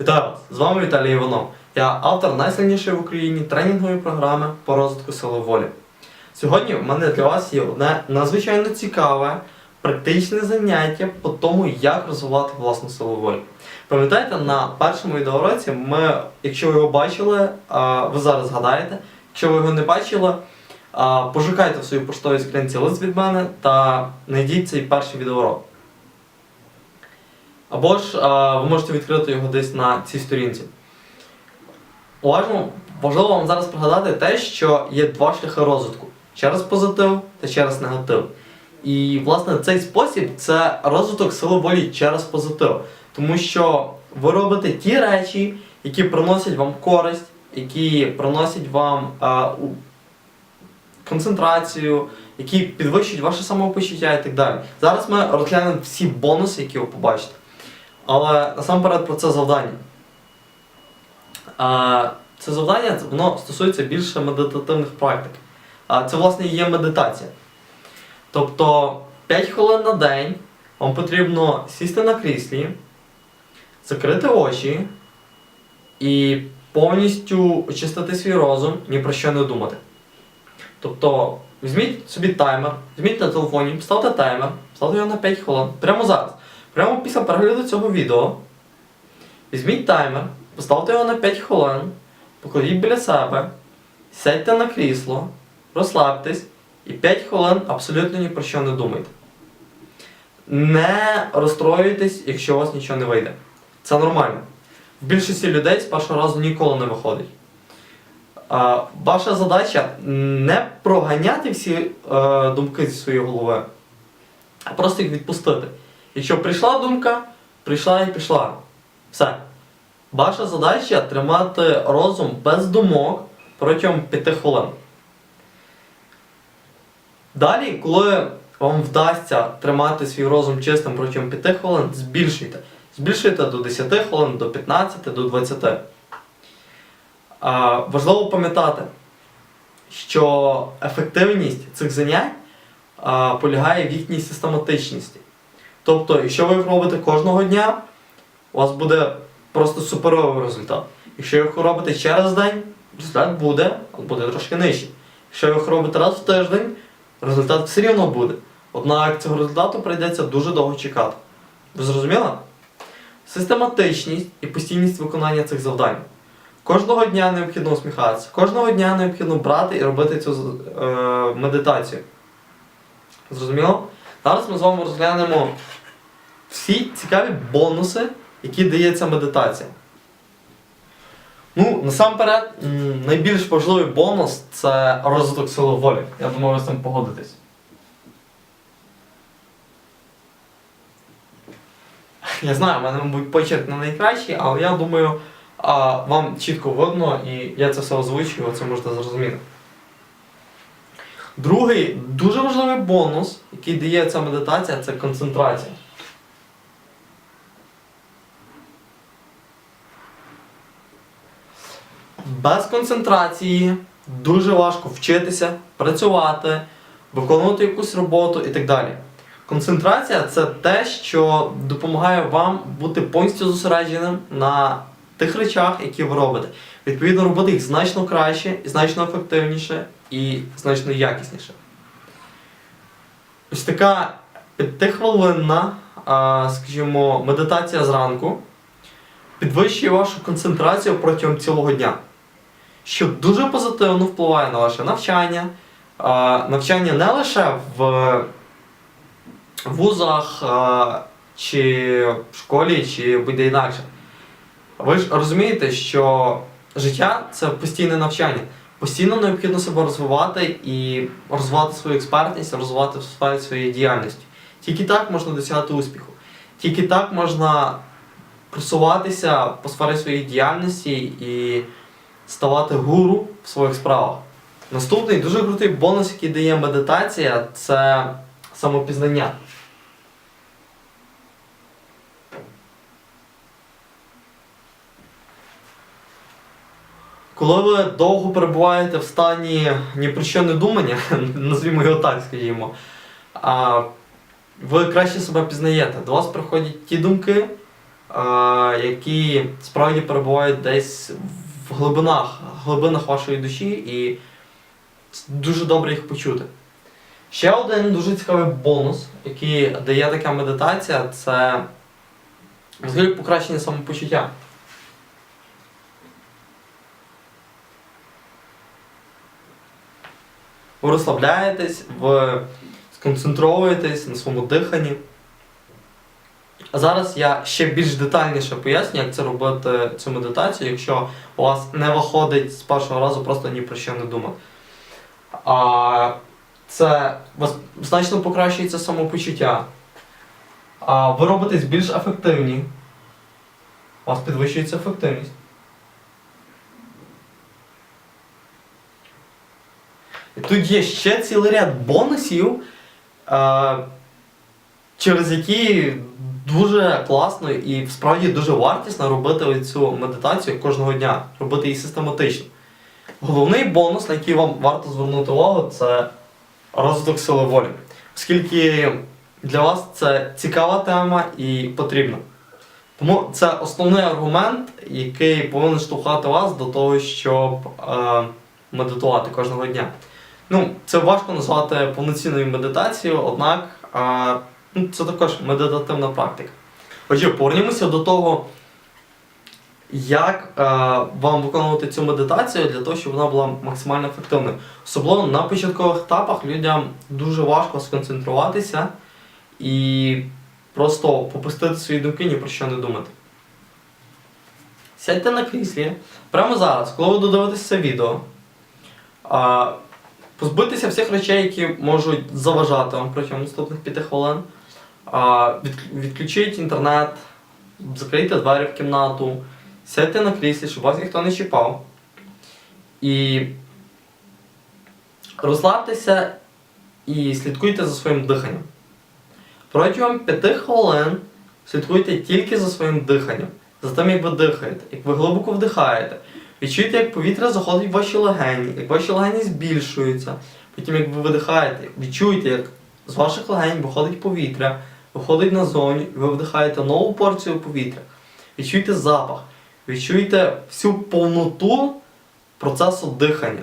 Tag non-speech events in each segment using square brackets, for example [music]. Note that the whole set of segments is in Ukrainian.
Вітаю вас! З вами Віталій Іванов. Я автор найсильнішої в Україні тренінгової програми по розвитку сили волі. Сьогодні в мене для вас є одне надзвичайно цікаве практичне заняття по тому, як розвивати власну силу волі. Пам'ятаєте, на першому відеоуроці ми, якщо ви його бачили, ви зараз згадаєте. Якщо ви його не бачили, пошукайте в своїй поштовій скринці лист від мене та знайдіть цей перший відеоурок. Або ж а, ви можете відкрити його десь на цій сторінці. Уважно, важливо вам зараз пригадати те, що є два шляхи розвитку: через позитив та через негатив. І, власне, цей спосіб це розвиток сили волі через позитив. Тому що ви робите ті речі, які приносять вам користь, які приносять вам а, у- концентрацію, які підвищують ваше самопочуття і так далі. Зараз ми розглянемо всі бонуси, які ви побачите. Але насамперед про це завдання. Це завдання воно стосується більше медитативних практик. Це, власне, є медитація. Тобто 5 хвилин на день вам потрібно сісти на кріслі, закрити очі і повністю очистити свій розум, ні про що не думати. Тобто, візьміть собі таймер, візьміть на телефоні, поставте таймер, поставте його на 5 хвилин, прямо зараз. Прямо після перегляду цього відео візьміть таймер, поставте його на 5 хвилин, покладіть біля себе, сядьте на крісло, розслабтесь і 5 хвилин абсолютно ні про що не думайте. Не розстроюйтесь, якщо у вас нічого не вийде. Це нормально. В більшості людей з першого разу ніколи не виходить. А, ваша задача не проганяти всі е, думки зі своєї голови, а просто їх відпустити. Якщо прийшла думка, прийшла і пішла. Все. Ваша задача тримати розум без думок протягом 5 хвилин. Далі, коли вам вдасться тримати свій розум чистим протягом 5 хвилин, збільшуйте. Збільшуйте до 10 хвилин, до 15, до 20. А, важливо пам'ятати, що ефективність цих занять а, полягає в їхній систематичності. Тобто, якщо ви їх робите кожного дня, у вас буде просто суперовий результат. Якщо ви робите через день, результат буде, буде трошки нижчий. Якщо ви робите раз в тиждень, результат все рівно буде. Однак цього результату прийдеться дуже довго чекати. Ви зрозуміли? Систематичність і постійність виконання цих завдань. Кожного дня необхідно усміхатися, кожного дня необхідно брати і робити цю е, медитацію. Зрозуміло? Зараз ми з вами розглянемо всі цікаві бонуси, які дає ця медитація. Ну, насамперед, найбільш важливий бонус це розвиток сили волі. Я думаю, ви з цим погодитесь. Я знаю, в мене, мабуть, почерк не найкращий, але я думаю, вам чітко видно і я це все озвучую, ви це можете зрозуміти. Другий дуже важливий бонус, який дає ця медитація, це концентрація. Без концентрації дуже важко вчитися, працювати, виконувати якусь роботу і так далі. Концентрація це те, що допомагає вам бути повністю зосередженим на тих речах, які ви робите. Відповідно, робити їх значно краще, і значно ефективніше і значно якісніше. Ось така п'ятихвилинна, скажімо, медитація зранку підвищує вашу концентрацію протягом цілого дня, що дуже позитивно впливає на ваше навчання, навчання не лише в вузах чи в школі, чи будь-де інакше. Ви ж розумієте, що життя це постійне навчання. Постійно необхідно себе розвивати і розвивати свою експертність, розвивати в сфері своєї діяльності. Тільки так можна досягати успіху. Тільки так можна просуватися по сфері своєї діяльності і ставати гуру в своїх справах. Наступний дуже крутий бонус, який дає медитація, це самопізнання. Коли ви довго перебуваєте в стані ні про що не думання, [laughs] назвімо його так, скажімо, а, ви краще себе пізнаєте. До вас приходять ті думки, які справді перебувають десь в глибинах, глибинах вашої душі, і дуже добре їх почути. Ще один дуже цікавий бонус, який дає така медитація, це взагалі покращення самопочуття. Ви розслабляєтесь, ви сконцентровуєтесь на своєму диханні. А зараз я ще більш детальніше поясню, як це робити цю медитацію, якщо у вас не виходить з першого разу просто ні про що не думати. А, це значно покращується самопочуття. А, ви робитесь більш ефективні. У вас підвищується ефективність. Тут є ще цілий ряд бонусів, через які дуже класно і справді дуже вартісно робити цю медитацію кожного дня, робити її систематично. Головний бонус, на який вам варто звернути увагу, це розвиток сили волі. Оскільки для вас це цікава тема і потрібна. Тому це основний аргумент, який повинен штовхати вас до того, щоб е, медитувати кожного дня. Ну, це важко назвати повноцінною медитацією, однак е, ну, це також медитативна практика. Отже, повернімося до того, як е, вам виконувати цю медитацію для того, щоб вона була максимально ефективною. Особливо на початкових етапах людям дуже важко сконцентруватися і просто попустити свої думки, ні про що не думати. Сядьте на кріслі прямо зараз, коли ви додивитесь це відео. Е, позбутися всіх речей, які можуть заважати вам протягом наступних 5 хвилин. Відключіть інтернет, закрийте двері в кімнату, сядьте на кріслі, щоб вас ніхто не чіпав. І розслабтеся і слідкуйте за своїм диханням. Протягом 5 хвилин слідкуйте тільки за своїм диханням, за тим, як ви дихаєте, як ви глибоко вдихаєте. Відчуйте, як повітря заходить в ваші легені, як ваші легені збільшуються. Потім, як ви видихаєте, відчуйте, як з ваших легень виходить повітря, виходить назовні, і ви вдихаєте нову порцію повітря. Відчуйте запах, відчуйте всю повноту процесу дихання.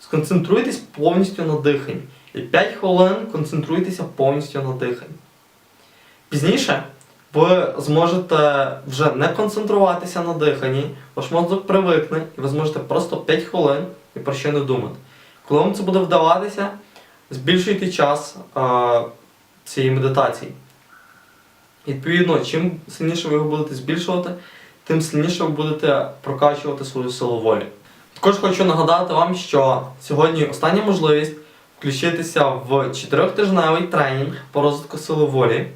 Сконцентруйтесь повністю на диханні. І 5 хвилин концентруйтеся повністю на диханні. Пізніше ви зможете вже не концентруватися на диханні, ваш мозок привикне, і ви зможете просто 5 хвилин і про що не думати. Коли вам це буде вдаватися, збільшуйте час а, цієї медитації. Відповідно, чим сильніше ви його будете збільшувати, тим сильніше ви будете прокачувати свою силу волі. Також хочу нагадати вам, що сьогодні остання можливість включитися в 4-тижневий тренінг по розвитку сили волі,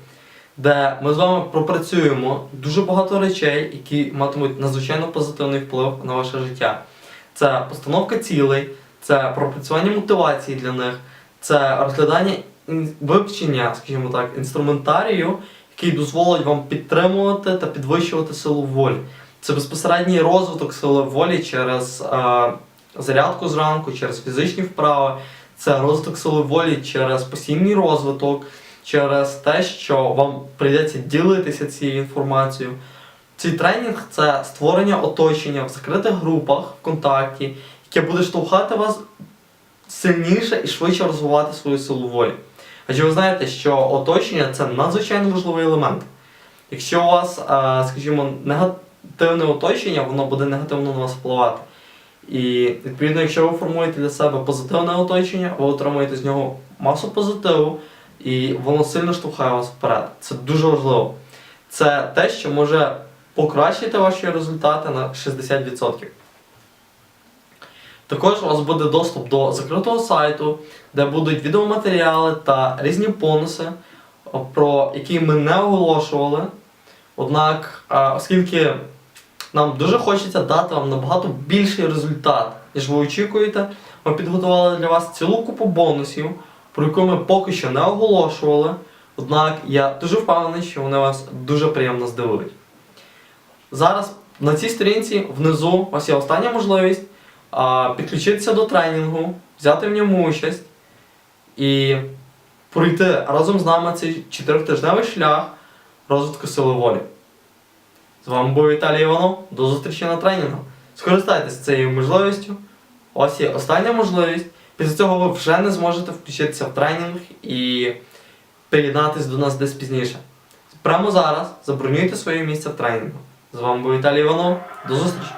де ми з вами пропрацюємо дуже багато речей, які матимуть надзвичайно позитивний вплив на ваше життя. Це постановка цілей, це пропрацювання мотивації для них, це розглядання вивчення, скажімо так, інструментарію, який дозволить вам підтримувати та підвищувати силу волі. Це безпосередній розвиток сили волі через е, зарядку зранку, через фізичні вправи, це розвиток сили волі через постійний розвиток, через те, що вам прийдеться ділитися цією інформацією. Цей тренінг це створення оточення в закритих групах ВКонтакті, яке буде штовхати вас сильніше і швидше розвивати свою силу волі. Адже ви знаєте, що оточення це надзвичайно важливий елемент. Якщо у вас, е, скажімо, негативне оточення, воно буде негативно на вас впливати. І відповідно, якщо ви формуєте для себе позитивне оточення, ви отримуєте з нього масу позитиву, і воно сильно штовхає вас вперед. Це дуже важливо. Це те, що може покращити ваші результати на 60%. Також у вас буде доступ до закритого сайту, де будуть відеоматеріали та різні бонуси, про які ми не оголошували. Однак, оскільки нам дуже хочеться дати вам набагато більший результат, ніж ви очікуєте, ми підготували для вас цілу купу бонусів, про яку ми поки що не оголошували. Однак я дуже впевнений, що вони вас дуже приємно здивують. Зараз на цій сторінці внизу у вас є остання можливість а, підключитися до тренінгу, взяти в ньому участь і пройти разом з нами цей чотиритижневий шлях розвитку сили волі. З вами був Віталій Іванов. До зустрічі на тренінгу. Скористайтеся цією можливістю. Ось є остання можливість. Після цього ви вже не зможете включитися в тренінг і приєднатись до нас десь пізніше. Прямо зараз забронюйте своє місце в тренінгу. З вами був Віталій Іванов. До зустрічі!